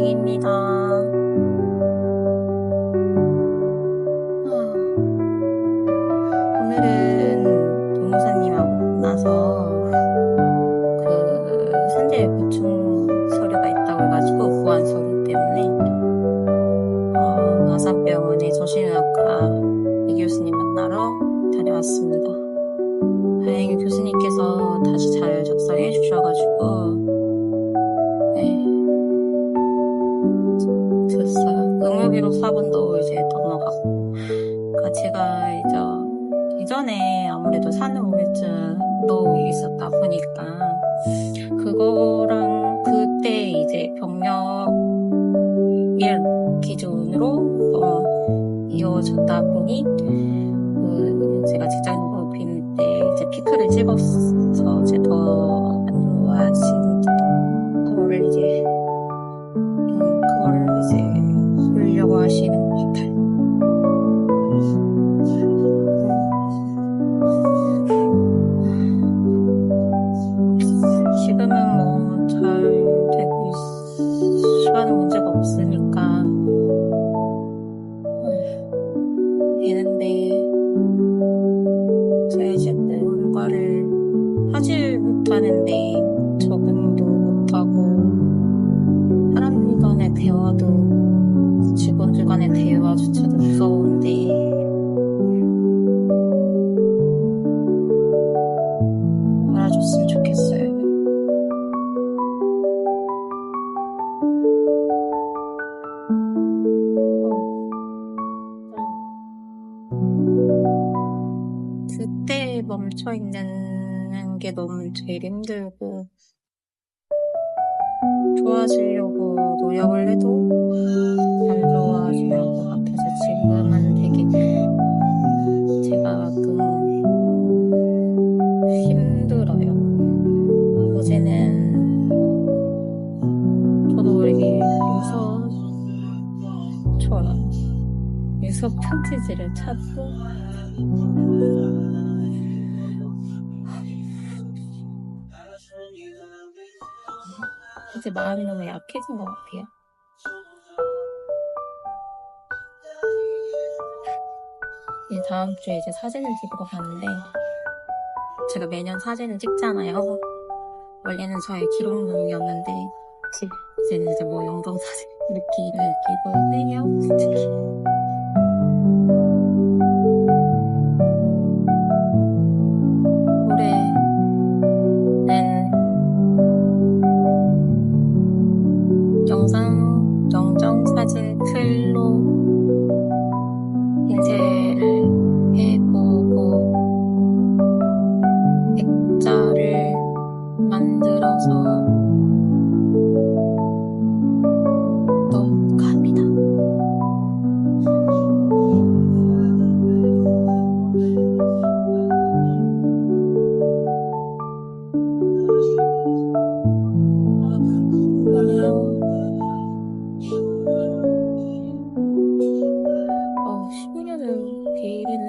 다행입니다. 아. 오늘은 동호사님하고 만나서 그 산재 보충 서류가 있다고 해가지고 보안 서류 때문에 어, 아산병원의 정신의학과 이 교수님 만나러 다녀왔습니다. 다행히 교수님께서 다시 잘 작성해 주셔가지고 의무비로 4번도 이제 넘어가고. 그러니까 제가 이제 이전에 아무래도 산후 우울증도 있었다 보니까 그거랑 그때 이제 병력 일 기준으로 어, 이어졌다 보니 그 제가 직장 빈때 이제 피크를 찍었어 이제 더 문제가 없으니까 그때 멈춰 있는 게 너무 제일 힘들고 좋아지려고 노력을 해도 안 좋아지는 것 같아서 지금은 되게 제가 가끔 힘들어요. 어제는 저도 모르게 유서처럼 유서 편지지를 찾고 이제 마음이 너무 약해진 것 같아요. 이제 다음 주에 이제 사진을 찍으러 가는데 제가 매년 사진을 찍잖아요. 원래는 저의 기록용이었는데 이제는 이제 뭐 영상 사진 느낌을 끼고 있네요. 사진 틀로 인쇄를 해보고 액자를 만들어서 complicated.